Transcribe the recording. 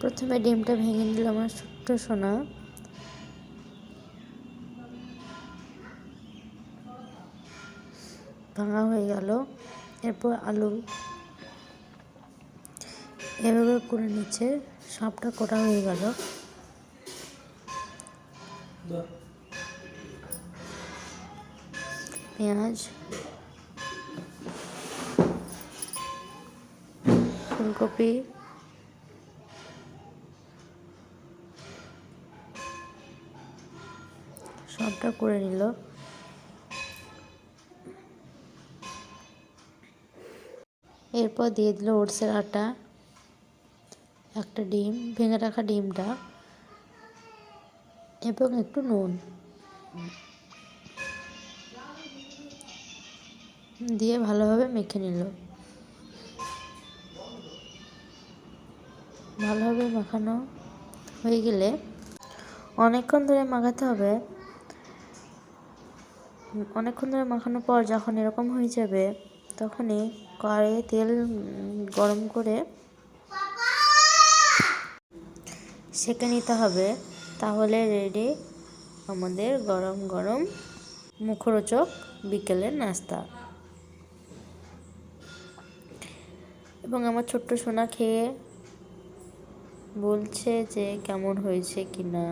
প্রথমে ডিমটা ভেঙে নিল আমার ছোট্ট সোনা। ভাঙা হয়ে গেল। এরপর আলু এভাবে করে নিচ্ছে সবটা কোটা হয়ে গেল। পেঁয়াজ, ফুলকপি সবটা করে নিল। এরপর দিয়ে দিল ওটসের আটা, একটা ডিম, ভেঙে রাখা ডিমটা এবং একটু নুন দিয়ে ভালোভাবে মেখে নিল। ভালোভাবে মাখানো হয়ে গেলে অনেকক্ষণ ধরে মাখাতে হবে। অনেকক্ষণ ধরে মাখানোর পর যখন এরকম হয়ে যাবে, তখনই কড়াইয়ে তেল গরম করে সেঁকে নিতে হবে। তাহলে রেডি আমাদের গরম গরম মুখরোচক বিকেলের নাস্তা। এবং আমার ছোট্ট সোনা খেয়ে বলছে যে কেমন হয়েছে কি না